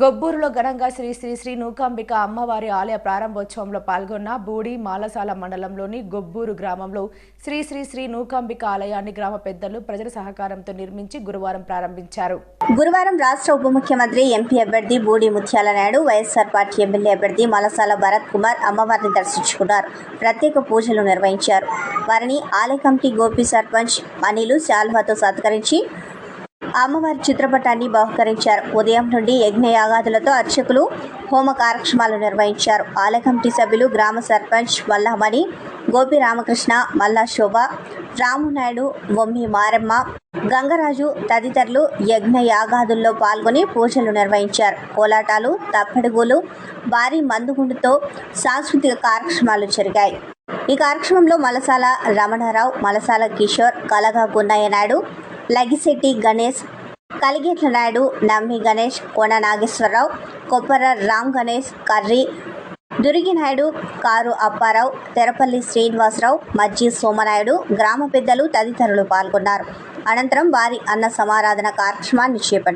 గొబ్బూరులో ఘనంగా శ్రీ శ్రీ శ్రీ నూకాంబిక అమ్మవారి ఆలయ ప్రారంభోత్సవంలో పాల్గొన్న బూడి మాలసాల మండలంలోని గొబ్బూరు గ్రామంలో శ్రీ శ్రీ శ్రీ నూకాంబిక ఆలయాన్ని గ్రామ పెద్దలు ప్రజల సహకారంతో నిర్మించి గురువారం ప్రారంభించారు. గురువారం రాష్ట్ర ఉప ముఖ్యమంత్రి ఎంపీ అభ్యర్థి బూడి ముత్యాల నాయుడు వైఎస్ఆర్ పార్టీ ఎమ్మెల్యే అభ్యర్థి మలసాల భరత్ కుమార్ అమ్మవారిని దర్శించుకున్నారు. ప్రత్యేక పూజలు నిర్వహించారు. వారిని ఆలయ కమిటీ గోపి సర్పంచ్ అనిలు శాల్వాతో సత్కరించి అమ్మవారి చిత్రపటాన్ని బహుకరించారు. ఉదయం నుండి యజ్ఞయాగాదులతో అర్చకులు హోమ కార్యక్రమాలు నిర్వహించారు. ఆలయ కమిటీ సభ్యులు గ్రామ సర్పంచ్ వల్లమణి గోపి రామకృష్ణ మల్లా శోభ రామునాయుడు బొమ్మి మారమ్మ గంగరాజు తదితరులు యజ్ఞ యాగాదుల్లో పాల్గొని పూజలు నిర్వహించారు. కోలాటాలు తప్పెడుగులు భారీ మందుగుండుతో సాంస్కృతిక కార్యక్రమాలు జరిగాయి. ఈ కార్యక్రమంలో మలసాల రమణారావు మలసాల కిషోర్ కలగా గున్నయ్య నాయుడు లగిశెట్టి గణేష్ కలిగిట్ల నాయుడు నమ్మి గణేష్ కోన నాగేశ్వరరావు కొప్పర రామ్ గణేష్ కర్రీ దురిగినాయుడు కారు అప్పారావు తెరపల్లి శ్రీనివాసరావు మజ్జి సోమనాయుడు గ్రామ పెద్దలు తదితరులు పాల్గొన్నారు. అనంతరం వారి అన్న సమారాధన కార్యక్రమాన్ని చేపట్టారు.